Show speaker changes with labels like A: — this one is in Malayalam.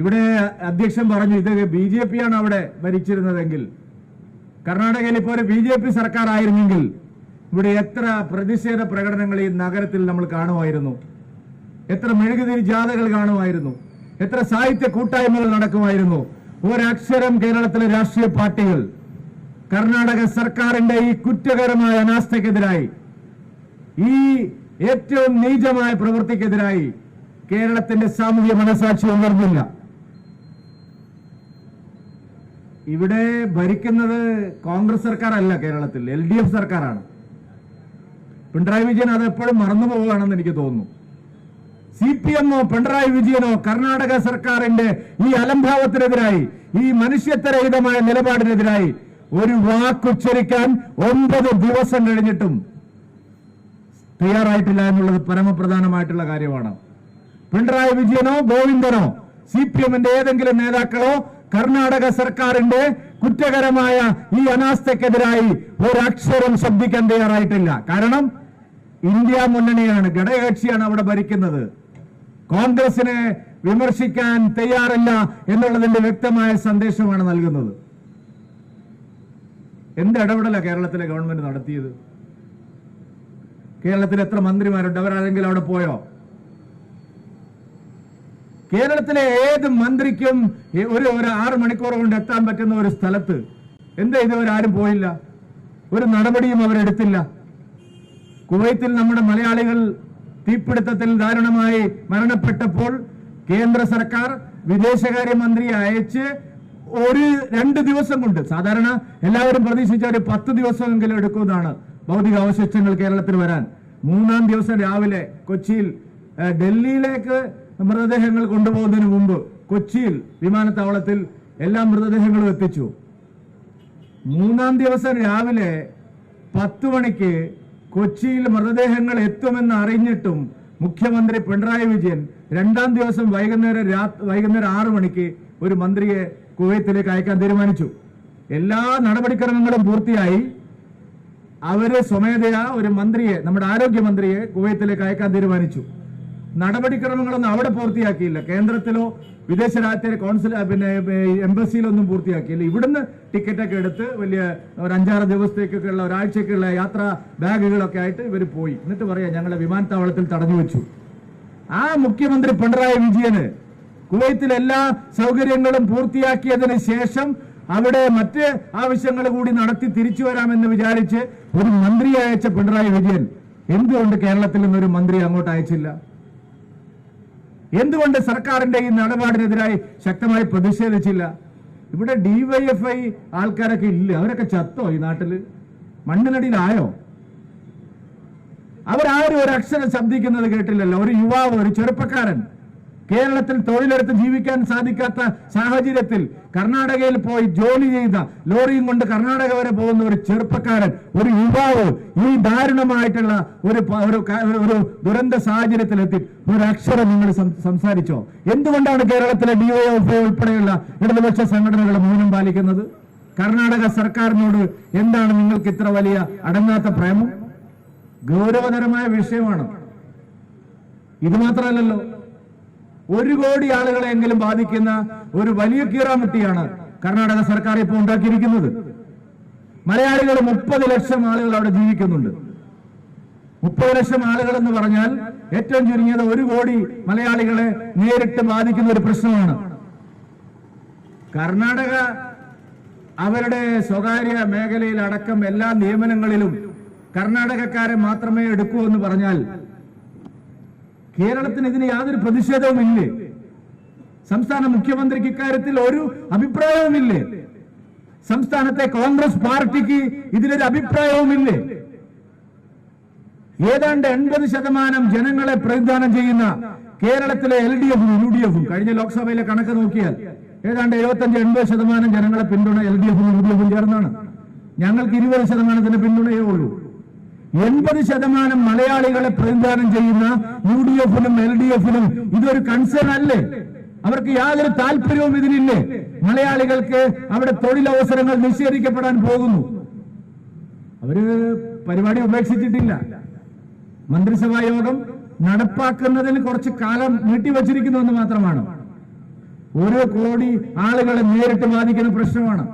A: ഇവിടെ അധ്യക്ഷൻ പറഞ്ഞു ഇത് ബി ജെ പി ആണ് അവിടെ ഭരിച്ചിരുന്നതെങ്കിൽ. കർണാടകയിൽ ഇപ്പോൾ ഒരു ബി ജെ പി സർക്കാർ ആയിരുന്നെങ്കിൽ ഇവിടെ എത്ര പ്രതിഷേധ പ്രകടനങ്ങൾ ഈ നഗരത്തിൽ നമ്മൾ കാണുമായിരുന്നു. എത്ര മെഴുകുതിരി ജാഥകൾ കാണുമായിരുന്നു. എത്ര സാഹിത്യ കൂട്ടായ്മകൾ നടക്കുമായിരുന്നു. ഒരക്ഷരം കേരളത്തിലെ രാഷ്ട്രീയ പാർട്ടികൾ കർണാടക സർക്കാരിന്റെ ഈ കുറ്റകരമായ അനാസ്ഥക്കെതിരായി ഈ ഏറ്റവും നീചമായ പ്രവൃത്തിക്കെതിരായി കേരളത്തിന്റെ സാമൂഹ്യ മനസാക്ഷി ഉണർന്നില്ല. ഇവിടെ ഭരിക്കുന്നത് കോൺഗ്രസ് സർക്കാരല്ല കേരളത്തിൽ എൽ ഡി എഫ് സർക്കാരാണ്. പിണറായി വിജയൻ അത് എപ്പോഴും മറന്നു പോവുകയാണെന്ന് എനിക്ക് തോന്നുന്നു. സി പി എമ്മോ പിണറായി വിജയനോ കർണാടക സർക്കാരിന്റെ ഈ അലംഭാവത്തിനെതിരായി ഈ മനുഷ്യത്വരഹിതമായ നിലപാടിനെതിരായി ഒരു വാക്കുച്ചരിക്കാൻ ഒമ്പത് ദിവസം കഴിഞ്ഞിട്ടും തയ്യാറായിട്ടില്ല എന്നുള്ളത് പരമപ്രധാനമായിട്ടുള്ള കാര്യമാണ്. പിണറായി വിജയനോ ഗോവിന്ദനോ സി പി എമ്മിന്റെ ഏതെങ്കിലും നേതാക്കളോ കർണാടക സർക്കാരിന്റെ കുറ്റകരമായ ഈ അനാസ്ഥക്കെതിരായി ഒരക്ഷരം ശബ്ദിക്കാൻ തയ്യാറായിട്ടില്ല. കാരണം ഇന്ത്യ മുന്നണിയാണ് ഘടകകക്ഷിയാണ് അവിടെ ഭരിക്കുന്നത്. കോൺഗ്രസിനെ വിമർശിക്കാൻ തയ്യാറല്ല എന്നുള്ളതിന്റെ വ്യക്തമായ സന്ദേശമാണ് നൽകുന്നത്. എന്ത് ഇടപെടല കേരളത്തിലെ ഗവൺമെന്റ് നടത്തിയത്? കേരളത്തിൽ എത്ര മന്ത്രിമാരുണ്ട്? അവരാരെങ്കിലും അവിടെ പോയോ? കേരളത്തിലെ ഏത് മന്ത്രിക്കും ഒരു ഒരു ആറ് മണിക്കൂർ കൊണ്ട് എത്താൻ പറ്റുന്ന ഒരു സ്ഥലത്ത് എന്താ ഇതുവരാരും പോയില്ല. ഒരു നടപടിയും അവരെടുത്തില്ല കുവൈത്തിൽ നമ്മുടെ മലയാളികൾ തീപിടുത്തത്തിൽ ദാരുണമായി മരണപ്പെട്ടപ്പോൾ കേന്ദ്ര സർക്കാർ വിദേശകാര്യമന്ത്രിയെ അയച്ച് ഒരു രണ്ട് ദിവസം കൊണ്ട് സാധാരണ എല്ലാവരും പ്രതീക്ഷിച്ച ഒരു പത്ത് ദിവസമെങ്കിലും എടുക്കുന്നതാണ് ഭൗതിക അവശിഷ്ടങ്ങൾ കേരളത്തിൽ വരാൻ. മൂന്നാം ദിവസം രാവിലെ കൊച്ചിയിൽ ഡൽഹിയിലേക്ക് മൃതദേഹങ്ങൾ കൊണ്ടുപോകുന്നതിന് മുമ്പ് കൊച്ചിയിൽ വിമാനത്താവളത്തിൽ എല്ലാ മൃതദേഹങ്ങളും എത്തിച്ചു. മൂന്നാം ദിവസം രാവിലെ പത്ത് മണിക്ക് കൊച്ചിയിൽ മൃതദേഹങ്ങൾ എത്തുമെന്ന് അറിഞ്ഞിട്ടും മുഖ്യമന്ത്രി പിണറായി വിജയൻ രണ്ടാം ദിവസം വൈകുന്നേരം വൈകുന്നേരം ആറു മണിക്ക് ഒരു മന്ത്രിയെ കുവൈത്തിലേക്ക് അയക്കാൻ തീരുമാനിച്ചു. എല്ലാ നടപടിക്രമങ്ങളും പൂർത്തിയായി. അവർ സ്വമേധയാ ഒരു മന്ത്രിയെ നമ്മുടെ ആരോഗ്യമന്ത്രിയെ കുവൈത്തിലേക്ക് അയക്കാൻ തീരുമാനിച്ചു. നടപടിക്രമങ്ങളൊന്നും അവിടെ പൂർത്തിയാക്കിയില്ല. കേന്ദ്രത്തിലോ വിദേശ രാജ്യത്തെ കോൺസുൽ പിന്നെ എംബസിയിലൊന്നും പൂർത്തിയാക്കിയില്ല. ഇവിടുന്ന് ടിക്കറ്റൊക്കെ എടുത്ത് വലിയ ഒരു അഞ്ചാറ് ദിവസത്തേക്കൊക്കെ ഉള്ള ഒരാഴ്ചക്കുള്ള യാത്രാ ബാഗുകളൊക്കെ ആയിട്ട് ഇവർ പോയി. എന്നിട്ട് പറയാം ഞങ്ങളെ വിമാനത്താവളത്തിൽ തടഞ്ഞു വെച്ചു. ആ മുഖ്യമന്ത്രി പിണറായി വിജയന് കുവൈത്തിൽ എല്ലാ സൗകര്യങ്ങളും പൂർത്തിയാക്കിയതിന് ശേഷം അവിടെ മറ്റ് ആവശ്യങ്ങൾ കൂടി നടത്തി തിരിച്ചു വരാമെന്ന് വിചാരിച്ച് ഒരു മന്ത്രി അയച്ച പിണറായി വിജയൻ എന്തുകൊണ്ട് കേരളത്തിൽ നിന്നൊരു മന്ത്രി അങ്ങോട്ട് അയച്ചില്ല? എന്തുകൊണ്ട് സർക്കാരിന്റെ ഈ നിലപാടിനെതിരായി ശക്തമായി പ്രതിഷേധിച്ചില്ല? ഇവിടെ ഡിവൈഎഫ്ഐ ആൾക്കാരൊക്കെ ഇല്ല. അവരൊക്കെ ചത്തോ ഈ നാട്ടിൽ? മണ്ണിനടിയിലായോ? അവരാരും ഒരു അക്ഷരം ശബ്ദിക്കുന്നത് കേട്ടില്ലല്ലോ. ഒരു യുവാവ് ഒരു ചെറുപ്പക്കാരൻ. കേരളത്തിൽ തൊഴിലെടുത്ത് ജീവിക്കാൻ സാധിക്കാത്ത സാഹചര്യത്തിൽ കർണാടകയിൽ പോയി ജോലി ചെയ്ത ലോറിയും കൊണ്ട് കർണാടക വരെ പോകുന്ന ഒരു ചെറുപ്പക്കാരൻ ഒരു യുവാവ് ഈ ദാരുണമായിട്ടുള്ള ഒരു ഒരു ദുരന്ത സാഹചര്യത്തിലെത്തി. ഒരു അക്ഷരം നിങ്ങൾ സംസാരിച്ചോ? എന്തുകൊണ്ടാണ് കേരളത്തിലെ ഡിവൈഎഫ്ഐ ഉൾപ്പെടെയുള്ള ഇടതുപക്ഷ സംഘടനകൾ മൗനം പാലിക്കുന്നത്? കർണാടക സർക്കാരിനോട് എന്താണ് നിങ്ങൾക്ക് ഇത്ര വലിയ അടങ്ങാത്ത പ്രേമം? ഗൗരവതരമായ വിഷയമാണ്. ഇത് മാത്രമല്ലല്ലോ ഒരു കോടി ആളുകളെങ്കിലും ബാധിക്കുന്ന ഒരു വലിയ കീറാമുട്ടിയാണ് കർണാടക സർക്കാർ ഇപ്പോൾ ഉണ്ടാക്കിയിരിക്കുന്നത്. മലയാളികൾ മുപ്പത് ലക്ഷം ആളുകൾ അവിടെ ജീവിക്കുന്നുണ്ട്. മുപ്പത് ലക്ഷം ആളുകൾ എന്ന് പറഞ്ഞാൽ ഏറ്റവും ചുരുങ്ങിയത് ഒരു കോടി മലയാളികളെ നേരിട്ട് ബാധിക്കുന്ന ഒരു പ്രശ്നമാണ്. കർണാടക അവരുടെ സ്വകാര്യ മേഖലയിൽ അടക്കം എല്ലാ നിയമനങ്ങളിലും കർണാടകക്കാരെ മാത്രമേ എടുക്കൂ എന്ന് പറഞ്ഞാൽ കേരളത്തിന് ഇതിന് യാതൊരു പ്രതിഷേധവും ഇല്ലേ സംസ്ഥാന മുഖ്യമന്ത്രിക്ക് ഇക്കാര്യത്തിൽ ഒരു അഭിപ്രായവുമില്ലേ? സംസ്ഥാനത്തെ കോൺഗ്രസ് പാർട്ടിക്ക് ഇതിലൊരു അഭിപ്രായവുമില്ലേ? ഏതാണ്ട് എൺപത് ശതമാനം ജനങ്ങളെ പ്രതിദാനം ചെയ്യുന്ന കേരളത്തിലെ എൽ ഡി എഫും യു ഡി എഫും കഴിഞ്ഞ ലോക്സഭയിലെ കണക്ക് നോക്കിയാൽ ഏതാണ്ട് എഴുപത്തഞ്ച് എൺപത് ശതമാനം ജനങ്ങളെ പിന്തുണ എൽ ഡി എഫും യു ഡി എഫും ചേർന്നാണ്. ഞങ്ങൾക്ക് ഇരുപത് ശതമാനത്തിന്റെ പിന്തുണയേ ഉള്ളൂ. എൺപത് ശതമാനം മലയാളികളെ പ്രതിനിധാനം ചെയ്യുന്ന യു ഡി എഫിനും എൽ ഡി എഫിനും ഇതൊരു കൺസേൺ അല്ലേ? അവർക്ക് യാതൊരു താല്പര്യവും ഇതിനില്ലേ മലയാളികൾക്ക് അവിടെ തൊഴിലവസരങ്ങൾ നിഷേധിക്കപ്പെടാൻ പോകുന്നു. അവർ പരിപാടി ഉപേക്ഷിച്ചിട്ടില്ല. മന്ത്രിസഭാ യോഗം നടപ്പാക്കുന്നതിന് കുറച്ച് കാലം നീട്ടിവച്ചിരിക്കുന്നു എന്ന് മാത്രമാണ്. ഓരോ കോടി ആളുകളെ നേരിട്ട് ബാധിക്കുന്ന പ്രശ്നമാണ്.